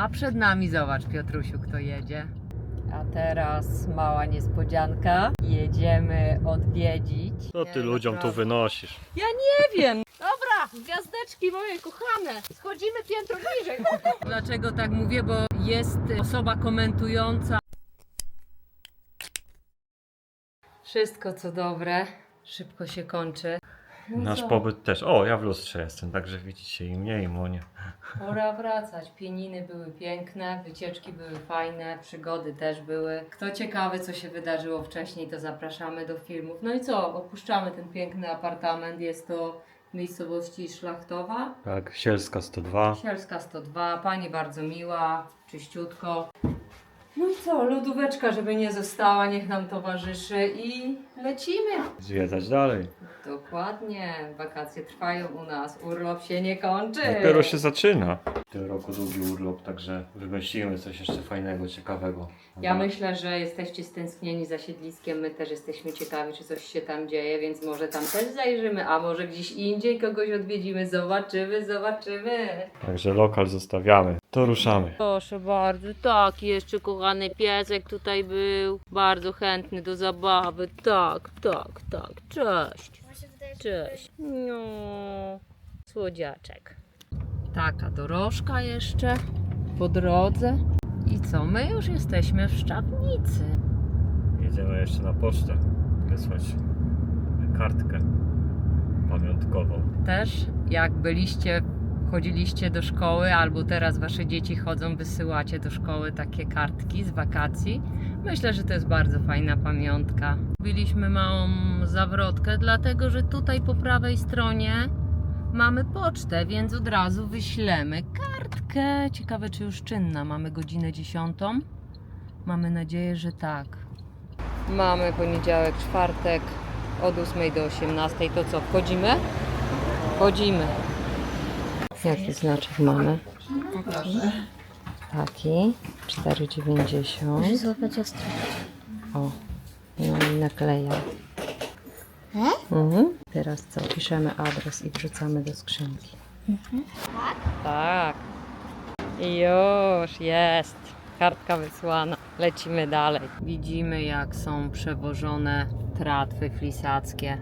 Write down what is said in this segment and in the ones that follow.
a przed nami zobacz Piotrusiu, kto jedzie. A teraz mała niespodzianka. Jedziemy odwiedzić. Co ty ludziom tu wynosisz? Ja nie wiem. Dobra, gwiazdeczki moje kochane. Schodzimy piętro niżej. Dlaczego tak mówię? Bo jest osoba komentująca. Wszystko co dobre szybko się kończy. No Nasz pobyt też. O, ja w lustrze jestem, także widzicie i mnie, i Monię. Pora wracać. Pieniny były piękne, wycieczki były fajne, przygody też były. Kto ciekawy, co się wydarzyło wcześniej, to zapraszamy do filmów. No i co? Opuszczamy ten piękny apartament. Jest to w miejscowości Szlachtowa. Tak, Sielska 102. Sielska 102. Pani bardzo miła, czyściutko. No i co? Lodóweczka, żeby nie została, niech nam towarzyszy i lecimy. Zwiedzać dalej. Dokładnie. Wakacje trwają u nas. Urlop się nie kończy. Dopiero się zaczyna. W tym roku długi urlop, także wymyślimy coś jeszcze fajnego, ciekawego. Ja myślę, że jesteście stęsknieni za siedliskiem. My też jesteśmy ciekawi, czy coś się tam dzieje, więc może tam też zajrzymy, a może gdzieś indziej kogoś odwiedzimy. Zobaczymy, zobaczymy. Także lokal zostawiamy. To ruszamy. Proszę bardzo, tak, jeszcze kochany piesek tutaj był. Bardzo chętny do zabawy. Tak, tak, tak. Cześć. Cześć. No, słodziaczek. Taka dorożka jeszcze po drodze. I co, my już jesteśmy w Szczawnicy. Jedziemy jeszcze na pocztę wysłać kartkę pamiątkową. Też jak byliście, chodziliście do szkoły, albo teraz wasze dzieci chodzą, wysyłacie do szkoły takie kartki z wakacji. Myślę, że to jest bardzo fajna pamiątka. Robiliśmy małą zawrotkę, dlatego że tutaj po prawej stronie mamy pocztę, więc od razu wyślemy kartkę. Ciekawe, czy już czynna. Mamy godzinę 10. Mamy nadzieję, że tak. Mamy poniedziałek, czwartek od 8 do 18. To co, wchodzimy? Wchodzimy. Jaki znaczek mamy? Taki. 4,90. złapać ostro. O, no i nakleja. Mhm. Teraz co? Piszemy adres i wrzucamy do skrzynki. Tak. I już jest. Kartka wysłana. Lecimy dalej. Widzimy, jak są przewożone tratwy flisackie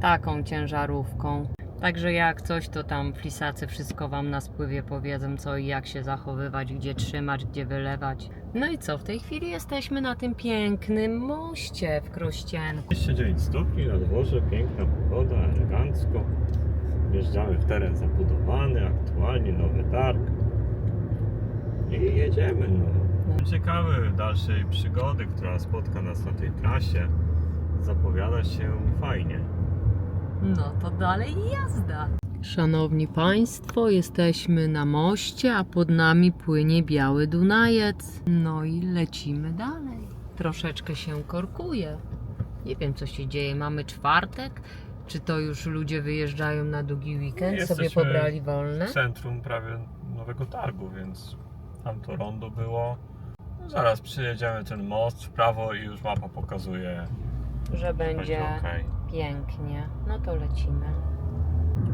taką ciężarówką. Także jak coś, to tam flisacy wszystko Wam na spływie powiedzą, co i jak się zachowywać, gdzie trzymać, gdzie wylewać. No i co, w tej chwili jesteśmy na tym pięknym moście w Krościenku. 29 stopni na dworze, piękna pogoda, elegancko. Wjeżdżamy w teren zabudowany, aktualnie nowy targ. I jedziemy, no. Ciekawy dalszej przygody, która spotka nas na tej trasie. Zapowiada się fajnie. No to dalej jazda. Szanowni Państwo, jesteśmy na moście, a pod nami płynie biały Dunajec. No i lecimy dalej. Troszeczkę się korkuje. Nie wiem, co się dzieje. Mamy czwartek. Czy to już ludzie wyjeżdżają na długi weekend, sobie Jesteśmy pobrali wolne? W centrum prawie nowego targu, więc tam to rondo było. No zaraz przyjedziemy ten most w prawo i już mapa pokazuje, Że że będzie okej. Pięknie. No to lecimy.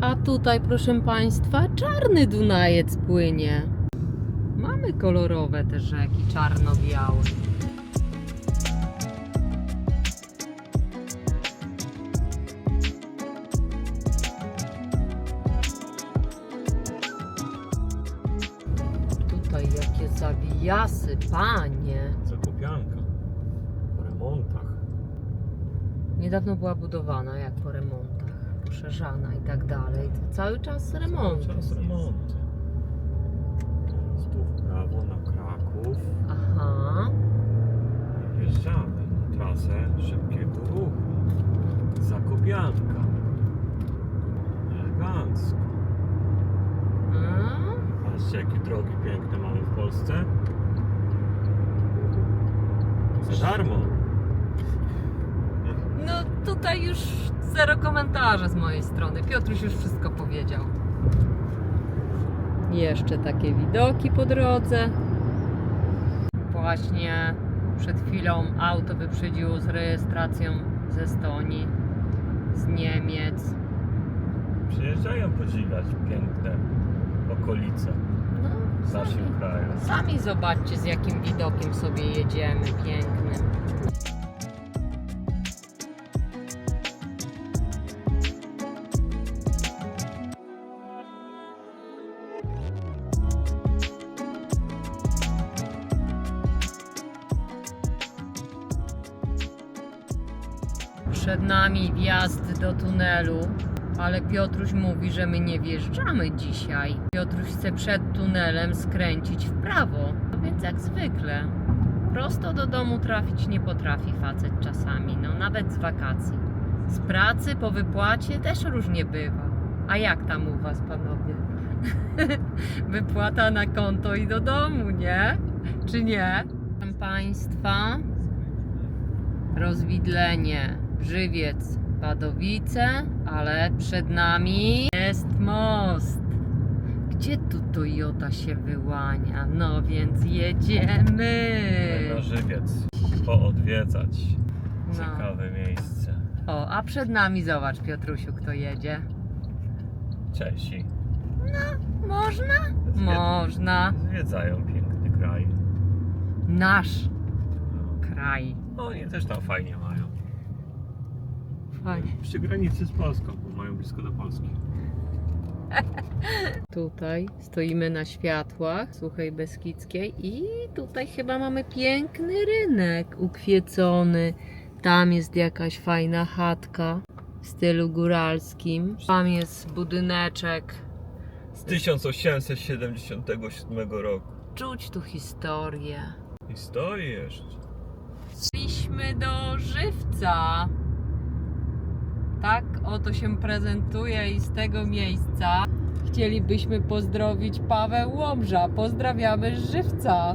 A tutaj, proszę Państwa, czarny Dunajec płynie. Mamy kolorowe te rzeki, czarno-białe. Tutaj jakie zawijasy, panie. Zakopianka po remontach. Niedawno była budowana, jak po remontach, poszerzana i tak dalej. To cały czas remont. Cały czas remonty. Teraz tu w prawo na Kraków. Aha. Wjeżdżamy na trasę szybkiego ruchu. Zakopianka. Elegancko. A? Patrzcie jakie drogi piękne mamy w Polsce. Za darmo. Tutaj już zero komentarza z mojej strony. Piotruś już wszystko powiedział. Jeszcze takie widoki po drodze. Właśnie przed chwilą auto wyprzedziło z rejestracją z Estonii, z Niemiec. Przyjeżdżają podziwiać piękne okolice. No, w naszym kraju. Sami zobaczcie, z jakim widokiem sobie jedziemy pięknym. Przed nami wjazd do tunelu, ale Piotruś mówi, że my nie wjeżdżamy dzisiaj. Piotruś chce przed tunelem skręcić w prawo, no więc jak zwykle. Prosto do domu trafić nie potrafi facet czasami, no nawet z wakacji. Z pracy po wypłacie też różnie bywa. A jak tam u was, panowie? Wypłata na konto i do domu, nie? Czy nie? Proszę Państwa, rozwidlenie, żywiec, Wadowice, ale przed nami jest most. Gdzie tu Toyota się wyłania? No więc jedziemy. Na żywiec. Poodwiedzać. No. Ciekawe miejsce. O, a przed nami zobacz Piotrusiu, kto jedzie. Czesi Można? Można. zwiedzają piękny kraj. Nasz No. kraj. Oni też tam fajnie mają. Fajnie. Przy granicy z Polską, bo mają blisko do Polski. Tutaj stoimy na światłach Suchej Beskidzkiej i tutaj chyba mamy piękny rynek ukwiecony. Tam jest jakaś fajna chatka w stylu góralskim. Tam jest budyneczek. Z 1877 roku. Czuć tu historię. Historii jeszcze. Szliśmy do żywca. Tak oto się prezentuje i z tego miejsca chcielibyśmy pozdrowić Paweł Łomża. Pozdrawiamy z żywca.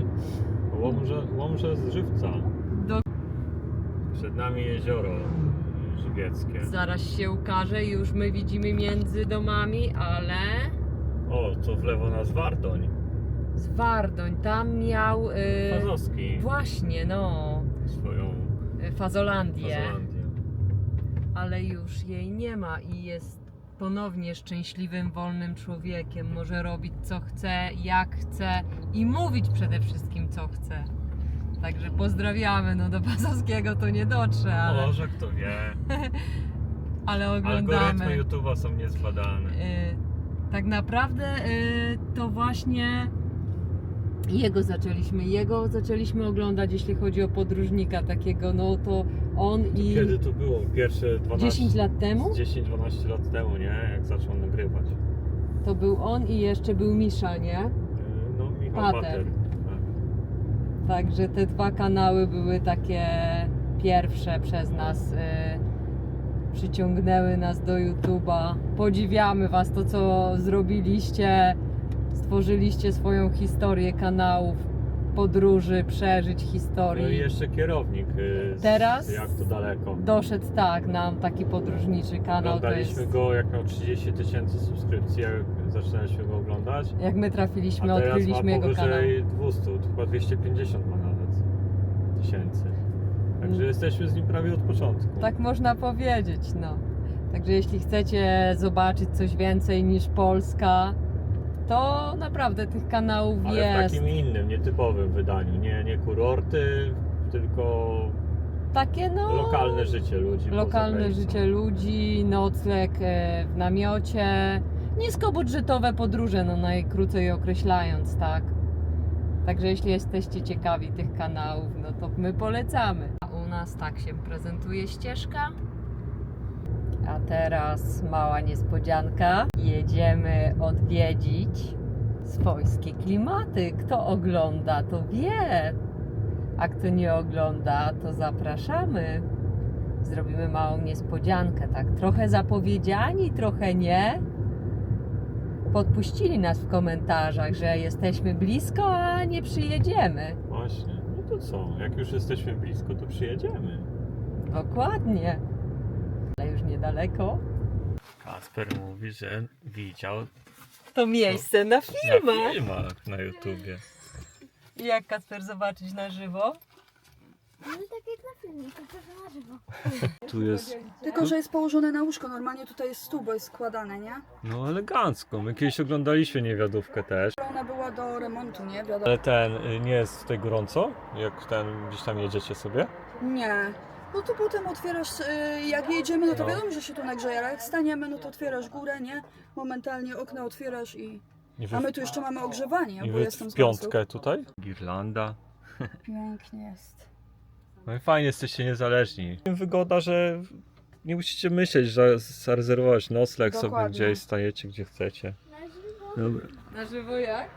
Łomże, Łomże z Żywca. Do... Przed nami jezioro żywieckie. Zaraz się ukaże, już my widzimy między domami, ale O, co w lewo nas Wardoń. z Wardoń tam miał y... Fazowski. właśnie, no, Swoją y, Fazolandię. Fazolandię. Ale już jej nie ma i jest ponownie szczęśliwym, wolnym człowiekiem. Może robić co chce, jak chce i mówić przede wszystkim co chce. Także pozdrawiamy. No do Pasowskiego to nie dotrze, ale, Może kto wie. ale Algorytmy oglądamy. YouTube'a są niezbadane. Y, tak naprawdę y, to właśnie jego zaczęliśmy, jego zaczęliśmy oglądać, jeśli chodzi o podróżnika takiego, no to on i Kiedy to było? Pierwsze 12... 10 lat temu 10-12 lat temu, nie? Jak zaczął nagrywać. to był on i jeszcze był Misza, nie? Yy, No, Michał Pater. Pater. Tak. Także te dwa kanały były takie pierwsze przez nas. Y, przyciągnęły nas do YouTube'a. Podziwiamy Was, to co zrobiliście. Stworzyliście swoją historię kanałów, podróży, przeżyć No i historii. jeszcze kierownik. yy, z- Teraz? Jak to daleko. Doszedł tak nam taki podróżniczy kanał. Oglądaliśmy jest, go jak miał 30 tysięcy subskrypcji, jak zaczynaliśmy go oglądać. jak my trafiliśmy, A teraz ma jego kanał. powyżej 200, to chyba 250 ma nawet tysięcy. Także Mm. jesteśmy z nim prawie od początku. Tak można powiedzieć, no. Także jeśli chcecie zobaczyć coś więcej niż Polska, to naprawdę tych kanałów Ale w jest. takim innym, nietypowym wydaniu. Nie, nie kurorty, tylko Takie no. lokalne życie ludzi. Lokalne życie ludzi, nocleg e, w namiocie, niskobudżetowe podróże, no najkrócej określając, tak. Także jeśli jesteście ciekawi tych kanałów, no to my polecamy. A u nas tak się prezentuje ścieżka. A teraz mała niespodzianka. Jedziemy odwiedzić swojskie klimaty. Kto ogląda, to wie. A kto nie ogląda, to zapraszamy. Zrobimy małą niespodziankę, tak? Trochę zapowiedziani, trochę nie. Podpuścili nas w komentarzach, że jesteśmy blisko, a nie przyjedziemy. Właśnie. No to co? Jak już jesteśmy blisko, to przyjedziemy. Dokładnie. Ale już niedaleko. Kasper mówi, że widział To miejsce na na filmach. filmach na YouTubie. Jak Kasper zobaczyć na żywo? No tak jak na filmie, tylko że na żywo. Tu jest, Tylko, że jest położone na łóżko, normalnie tutaj jest stół, bo jest składane, nie? no elegancko. My kiedyś oglądaliśmy niewiadówkę też. Ona była do remontu, nie? Wiadomo. Ale ten, y, nie jest tutaj gorąco, jak ten, gdzieś tam jedziecie sobie? Nie. No to potem otwierasz, y, jak jedziemy, no to No. wiadomo, że się tu nagrzeje, ale jak staniemy, no to otwierasz górę, nie? Momentalnie okno otwierasz i... I A my tu jeszcze mamy ogrzewanie, i bo wy jestem w z piątkę tutaj? Girlanda. Pięknie jest. No i fajnie, jesteście niezależni. Wygoda, że nie musicie myśleć, że zarezerwować nocleg sobie Dokładnie. gdzieś, stajecie gdzie chcecie. Na żywo. Dobra. Na żywo jak?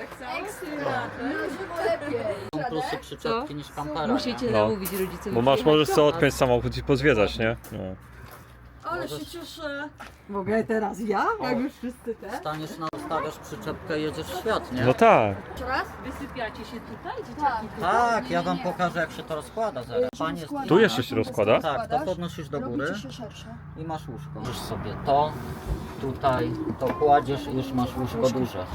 Tak samo? Na żywo lepiej. Są plusy przyczepki niż kampera. Musicie No. namówić rodziców. Bo masz, możesz nas. odpiąć samochód i pozwiedzać, nie? No. Ale Możesz- się cieszę. Mogę teraz ja? Jak już wszyscy te? Staniesz na ustawiasz przyczepkę i jedziesz w świat, nie? no tak. Jeszcze raz? Wysypiacie się tutaj, dzieciaki? Tak. Tak, Nie, ja nie, wam nie. pokażę jak się to rozkłada zaraz. Panie. Tu jeszcze się rozkłada? tak, to podnosisz do góry się szersze. i masz łóżko. Możesz sobie to, tutaj, to kładziesz i już masz łóżko duże.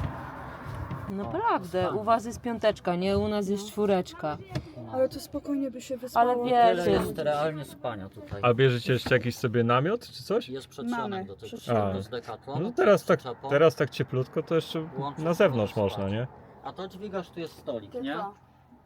Naprawdę, u was jest piąteczka, nie? U nas jest czwóreczka. Ale to spokojnie by się wyspało. Ale wiesz, Tyle jest realnie spania tutaj. A bierzecie jeszcze jakiś sobie namiot czy coś? Jest przedsionek Mamy do tego przedsionek. A. z Decathlon. No teraz tak, przyczepą. teraz tak cieplutko, to jeszcze na zewnątrz można, nie? A to dźwigasz, tu jest stolik, nie? Tylko.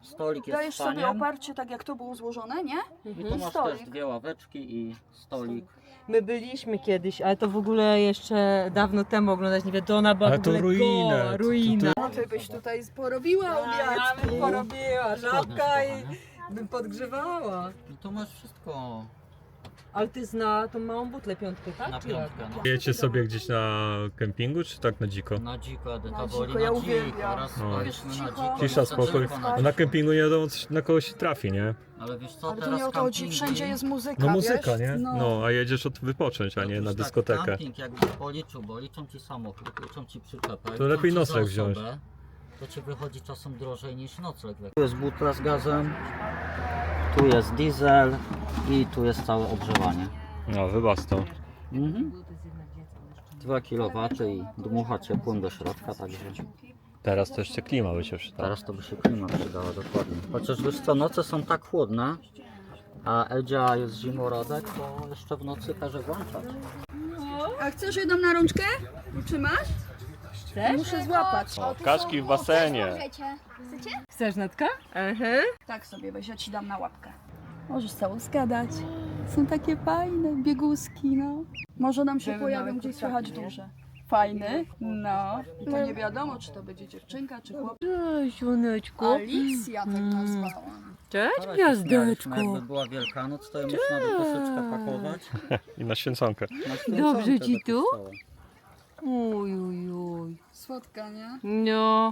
Stolik jest Dajesz sobie spaniem. oparcie tak jak to było złożone, nie? I tu masz stolik. też dwie ławeczki i stolik. My byliśmy kiedyś, ale to w ogóle jeszcze dawno temu oglądać, nie wiem, to ona była Ale w to ogóle ruinę, goła, to- to- ruina. No ty byś tutaj porobiła Ja obiadki. bym porobiła, żabka i bym podgrzewała. I tu masz wszystko Ale ty zna tą małą butlę piątkę, tak? na Czy jak? piątkę. No. Jecie sobie gdzieś na kempingu, czy tak na dziko? Na dziko, Na woli dziko, na ja dziko. uwielbiam. Raz No. na dziko. Cisza, na spokój. dziko, na A na dziko. kempingu nie wiadomo, co- na kogo się trafi, nie? Ale wiesz co, Ale to teraz nie o to chodzi, wszędzie jest muzyka, No muzyka, wiesz? nie? No, a jedziesz od wypocząć, a nie Otóż na tak, dyskotekę. Camping jakbyś policzył, bo liczą ci samochód, liczą ci przyczepę. liczą lepiej ci nocleg za wziąć. osobę, To ci wychodzi czasem drożej niż nocleg. Tu jest butla z gazem, tu jest diesel i tu jest całe ogrzewanie. No, wybacz to. Mhm. 2 kW i dmucha ciepłym do środka, także Teraz to jeszcze klima by się przydała. teraz to by się klima przydała dokładnie. Chociaż wiesz co, noce są tak chłodne, a Edzia jest zimorodek, to jeszcze w nocy każe włączać. A chcesz jedną na rączkę? Trzymasz? Chcesz? Muszę złapać. O, kaczki w basenie. Możecie. Chcecie? Chcesz, Natka? Aha. Tak sobie weź, ja ci dam na łapkę. Możesz całą zgadać. Są takie fajne bieguski, no. Może nam się pojawią małe gdzieś kurczaki, słychać nie? duże. Fajny? No. I to nie wiadomo, czy to będzie dziewczynka, czy chłopak. Cześć, Joneczku. Alicja tak Mm. nazwałam. Cześć, gwiazdeczko. Jakby była Wielkanoc, to ją można do koszyczka pakować. I na święconkę. Na święconkę Dobrze ci tu? kościoła. Uj, uj, uj. Słodka, nie? No,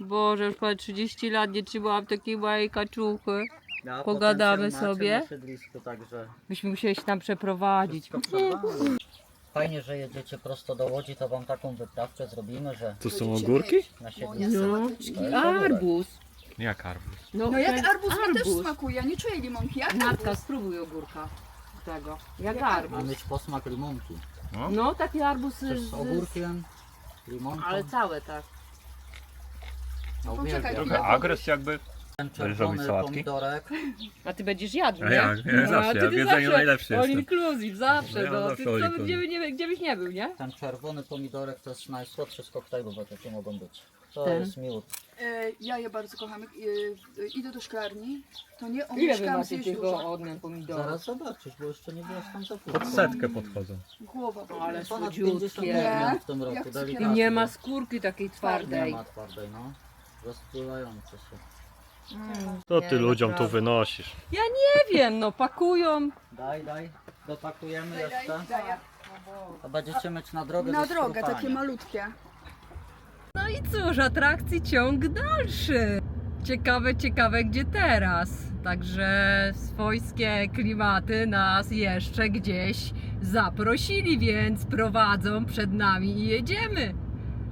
Boże, już ponad 30 lat nie trzymałam takiej małej kaczuchy. Ja Pogadamy macie sobie. Na siedlisku, także Byśmy musieli się tam przeprowadzić. wszystko. Fajnie, że jedziecie prosto do Łodzi, to wam taką wyprawkę zrobimy, że Tu są Będziecie ogórki? mieć na Monia siedlisku. sałateczki. Arbuz. Jak arbuz? No jak arbuz mi też smakuje, ja nie czuję limonki. Jak Natka, spróbuj ogórka tego. Jak arbuz. Ma mieć posmak limonki. No, taki arbuz Też z... z ogórkiem, limonką. Ale całe tak. No, Poczekaj, uwielbiam. chwilę. agres jakby. Ten Będziesz robić czerwony sałatki? pomidorek. A ty będziesz jadł, A nie? jak? Ja zawsze, ja w jedzeniu zawsze najlepszy All jestem. inclusive, zawsze, Ja no. zawsze Ty co, inclusive. gdzie, by nie, gdzie byś nie był, nie? Ten czerwony pomidorek to jest najsłodszy z koktajlów, jakie mogą być. To Ten? jest miód. E, ja je bardzo kocham. E, e, idę do szklarni, to nie Ile wy omieszkam macie zjeść tego dużo. odmian pomidorów? Zaraz zobaczysz, bo jeszcze nie było tam za Pod setkę podchodzą. Głowa. boli. Ale Ponad słodziutkie. 50 Nie. odmian w tym Jak roku. I nie ma skórki takiej Nie twardej. ma twardej, no. Rozpływające się. To Nie, ty ludziom tu wynosisz. Nie wiem, no pakują. Daj, daj. Dopakujemy jeszcze. daj. A będziecie mieć na drogę Na drogę, takie malutkie. No i cóż, atrakcji ciąg dalszy. Ciekawe, ciekawe gdzie teraz. Także swojskie klimaty nas jeszcze gdzieś zaprosili, więc prowadzą przed nami i jedziemy.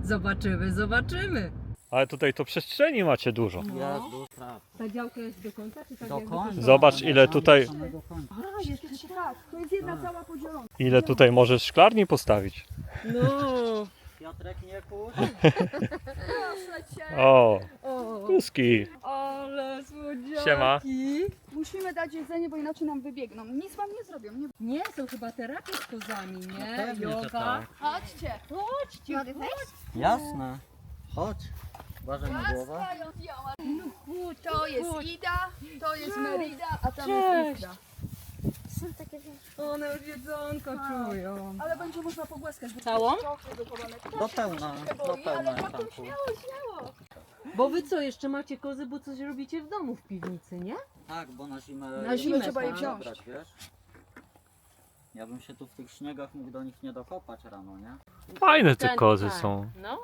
Zobaczymy, zobaczymy. Ale tutaj to przestrzeni macie dużo. Jest duża. Ta działka jest do końca, czy tak Do końca. Zobacz, ile tutaj- Do samego końca. A, jest jeszcze tak. To jest jedna cała podzielona. Ile tutaj możesz szklarni postawić? No. Piotrek nie kurz. O, O, kuski. ale słodziaki. Siema. musimy dać jedzenie, bo inaczej nam wybiegną. Nic wam nie zrobią. Nie... Nie, są chyba terapie z kozami, nie? pewnie, że Yoga. tak. Chodźcie. Chodźcie? Jasne. Chodź. Uważaj na głowę. To jest. Ida, to jest Merida, a tam jest Ida. Są takie. One już jedzonko czują. Ale będzie można pogłaskać. bo Całą? trochę wychowane. Do pełna, do boi, ale pełna potem tanku. śmiało, śmiało. Bo wy co, jeszcze macie kozy, bo coś robicie w domu w piwnicy, nie? Tak, bo na zimę... Na zimę trzeba je tak. wziąć. Wiesz? Ja bym się tu w tych śniegach mógł do nich nie dokopać rano, nie? Fajne te Ten- kozy tak. są. No.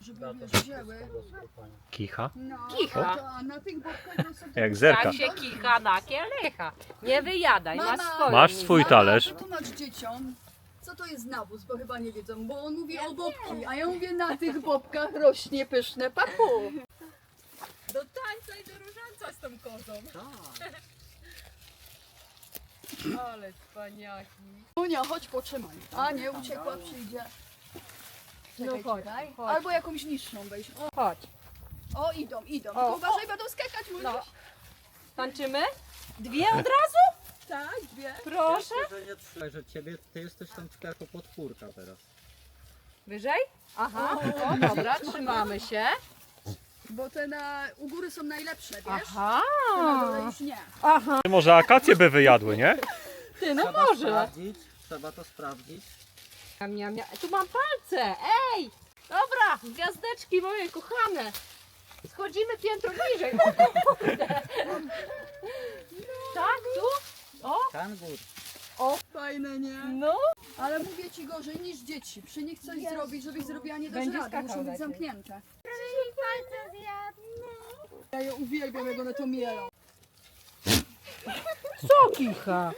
Żeby wiesz, wzięły. Kicha. No, Kicha. to, a na tych bobkach no sobie... Jak zerka. Tak się kicha na kielecha. Nie wyjadaj, masz Mama. Masz misję. swój Mama, talerz. Wytłumacz dzieciom, co to jest nawóz, bo chyba nie wiedzą, bo on mówi o bobki, a ja mówię na tych bobkach rośnie pyszne papu. Do tańca i do różańca z tą kozą. Tak. Ale wspaniaki. Unia, chodź potrzymaj. A nie, uciekła, przyjdzie. No Czekaj, chodź, czekaj. chodź. Albo jakąś niższą weź. O, Chodź. o idą, idą. O, Tylko uważaj, będą skakać, mówisz? No. Tańczymy? Dwie od razu? Tak, dwie. Proszę. Ja że nie trzymaj, że ciebie, ty jesteś tam tylko jako podpórka teraz. Wyżej? Aha, o, dobra, trzymamy się. Bo te na, u góry są najlepsze, wiesz? Aha. Te na dole już nie. Aha. Może akacje by wyjadły, nie? Ty, no trzeba może. sprawdzić, trzeba to sprawdzić. Miam, miam, miam. Tu mam palce, ej! Dobra, gwiazdeczki moje kochane. Schodzimy piętro niżej. O kurde. Tak, tu? O, Kangur. Fajne, nie? no. Ale mówię ci gorzej niż dzieci. Przy nich coś zrobić, żebyś zrobiła nie dasz Będzie rady. skakał Muszą być lepiej. zamknięte. Proszę palce zjadł. Ja je uwielbiam, jak one to mielą. Co kicha?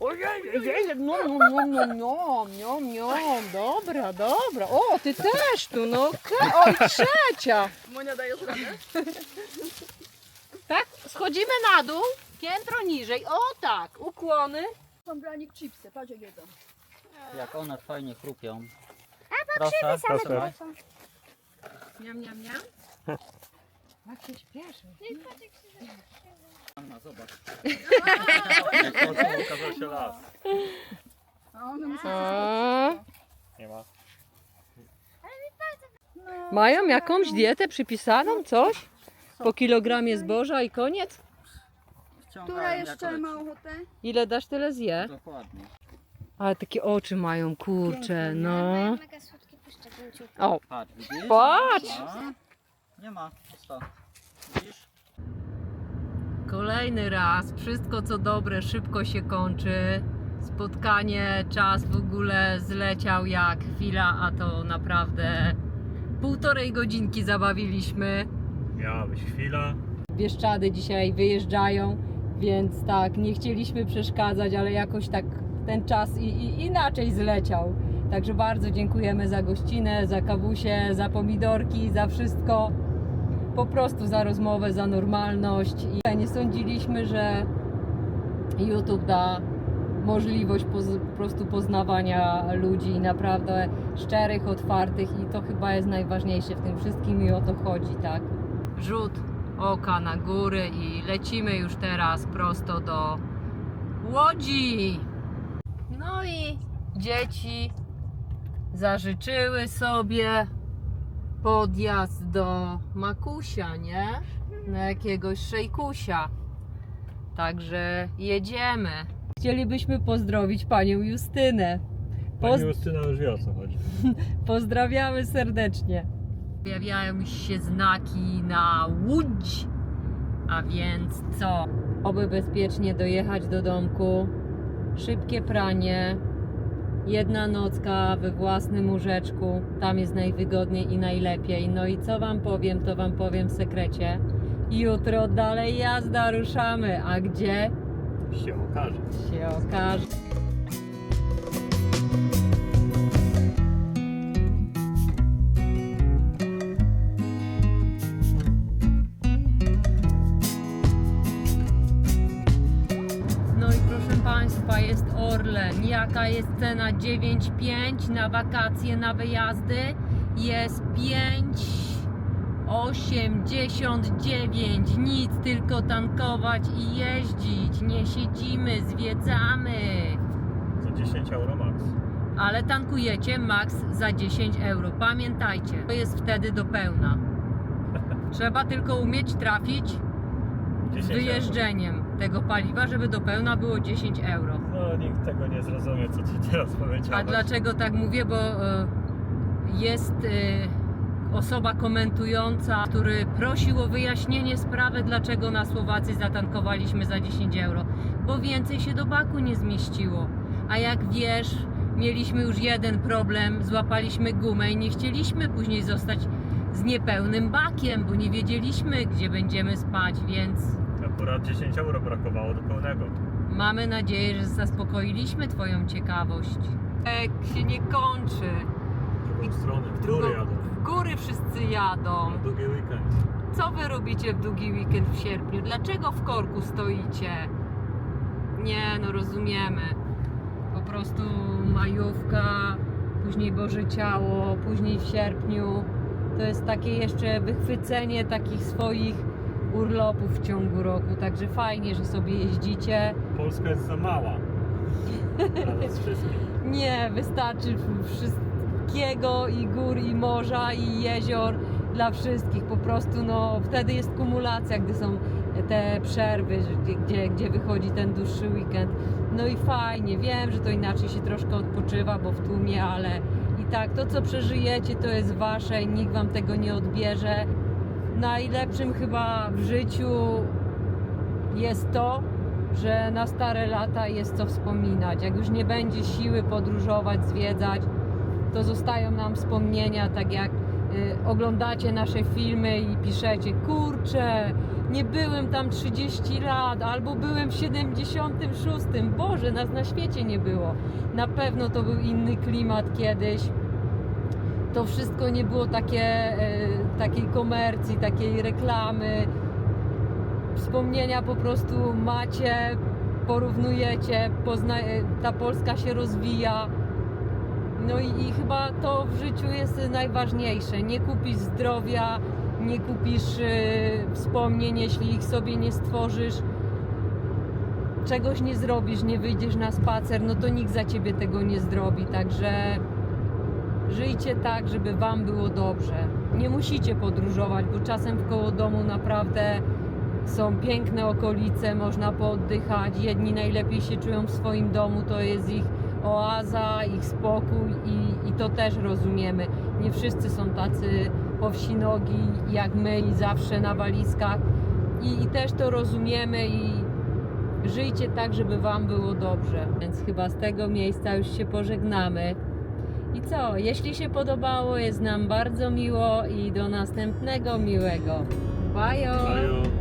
Ojej, ojej, no, no, no, no, no, no, no, dobra, dobra. O, ty też tu, no okej. Oj, trzecia. Monia, dajesz radę? Tak, schodzimy na dół, piętro niżej, o tak, ukłony. Są branik chipsy, patrz jak jedzą. Jak one fajnie chrupią. A Proszę, proszę. Miam, miam, miam. Jak się śpieszy. Anna, zobacz. Okazał się las. A one muszą A. Nie ma. Mają jakąś dietę przypisaną, coś? Po kilogramie zboża i koniec? Która jak jeszcze ma ochotę? Ile dasz, tyle zje. Dokładnie. Ale takie oczy mają, kurcze, no. Mega słodkie puszczaki. O, Patrz, widzisz? patrz! Nie ma. Widzisz? Kolejny raz, wszystko co dobre szybko się kończy. Spotkanie, czas w ogóle zleciał jak chwila, a to naprawdę półtorej godzinki zabawiliśmy. Miała być chwila. Bieszczady dzisiaj wyjeżdżają, więc tak, nie chcieliśmy przeszkadzać, ale jakoś tak ten czas i, i inaczej zleciał. Także bardzo dziękujemy za gościnę, za kawusie, za pomidorki, za wszystko. Po prostu za rozmowę, za normalność. I nie sądziliśmy, że YouTube da możliwość po prostu poznawania ludzi naprawdę szczerych, otwartych i to chyba jest najważniejsze w tym wszystkim i o to chodzi, tak? Rzut oka na góry i lecimy już teraz prosto do Łodzi. No i dzieci zażyczyły sobie podjazd do Makusia, nie? Na jakiegoś szejkusia. Także jedziemy. Chcielibyśmy pozdrowić panią Justynę. Pani Poz- Justyna już wie o co chodzi. Pozdrawiamy serdecznie. Pojawiają się znaki na Łódź. A więc co? Oby bezpiecznie dojechać do domku. Szybkie pranie. Jedna nocka we własnym łóżeczku. Tam jest najwygodniej i najlepiej. No i co wam powiem, to wam powiem w sekrecie. Jutro dalej jazda, ruszamy. A gdzie? Się okaże. się okaże. Jest cena? 9,5 na wakacje, na wyjazdy. Jest 5 89, nic, tylko tankować i jeździć. Nie siedzimy, zwiedzamy. Za 10 euro max. Ale tankujecie max za 10 euro. Pamiętajcie, to jest wtedy do pełna. Trzeba tylko umieć trafić 10 z wyjeżdżeniem tego paliwa, żeby do pełna było 10 euro. No nikt tego nie zrozumie, co ci teraz powiedziałeś. A dlaczego tak mówię? Bo e, jest e, osoba komentująca, który prosił o wyjaśnienie sprawy, dlaczego na Słowacji zatankowaliśmy za 10 euro. Bo więcej się do baku nie zmieściło. A jak wiesz, mieliśmy już jeden problem, złapaliśmy gumę i nie chcieliśmy później zostać z niepełnym bakiem, bo nie wiedzieliśmy, gdzie będziemy spać, więc Akurat 10 euro brakowało do pełnego. Mamy nadzieję, że zaspokoiliśmy Twoją ciekawość. Jak się nie kończy. W drugą stronę, w Drugą- góry jadą. W góry wszyscy jadą. Na długi weekend. Co wy robicie w długi weekend w sierpniu? Dlaczego w korku stoicie? Nie, no rozumiemy. Po prostu majówka, później Boże Ciało, później w sierpniu. To jest takie jeszcze wychwycenie takich swoich urlopów w ciągu roku. Także fajnie, że sobie jeździcie. Polska jest za mała. Dla nas wszystkich. Nie, wystarczy wszystkiego i gór, i morza, i jezior dla wszystkich. Po prostu no, wtedy jest kumulacja, gdy są te przerwy, gdzie, gdzie wychodzi ten dłuższy weekend. No i fajnie, wiem, że to inaczej się troszkę odpoczywa, bo w tłumie, ale i tak to, co przeżyjecie, to jest wasze i nikt wam tego nie odbierze. Najlepszym chyba w życiu jest to, że na stare lata jest co wspominać. Jak już nie będzie siły podróżować, zwiedzać, to zostają nam wspomnienia, tak jak y, oglądacie nasze filmy i piszecie, kurczę, nie byłem tam 30 lat, albo byłem w 76. Boże, nas na świecie nie było. Na pewno to był inny klimat kiedyś. To wszystko nie było takie, y, takiej komercji, takiej reklamy, wspomnienia po prostu macie, porównujecie, pozna... ta Polska się rozwija. No i, i chyba to w życiu jest najważniejsze. Nie kupisz zdrowia, nie kupisz y, wspomnień, jeśli ich sobie nie stworzysz. Czegoś nie zrobisz, nie wyjdziesz na spacer, no to nikt za ciebie tego nie zrobi. Także żyjcie tak, żeby wam było dobrze. Nie musicie podróżować, bo czasem w koło domu naprawdę są piękne okolice, można pooddychać. Jedni najlepiej się czują w swoim domu, to jest ich oaza, ich spokój i, i to też rozumiemy. Nie wszyscy są tacy powsinogi jak my i zawsze na walizkach i, i też to rozumiemy i żyjcie tak, żeby Wam było dobrze. Więc chyba z tego miejsca już się pożegnamy. I co? Jeśli się podobało, jest nam bardzo miło i do następnego miłego. Bajo! Mają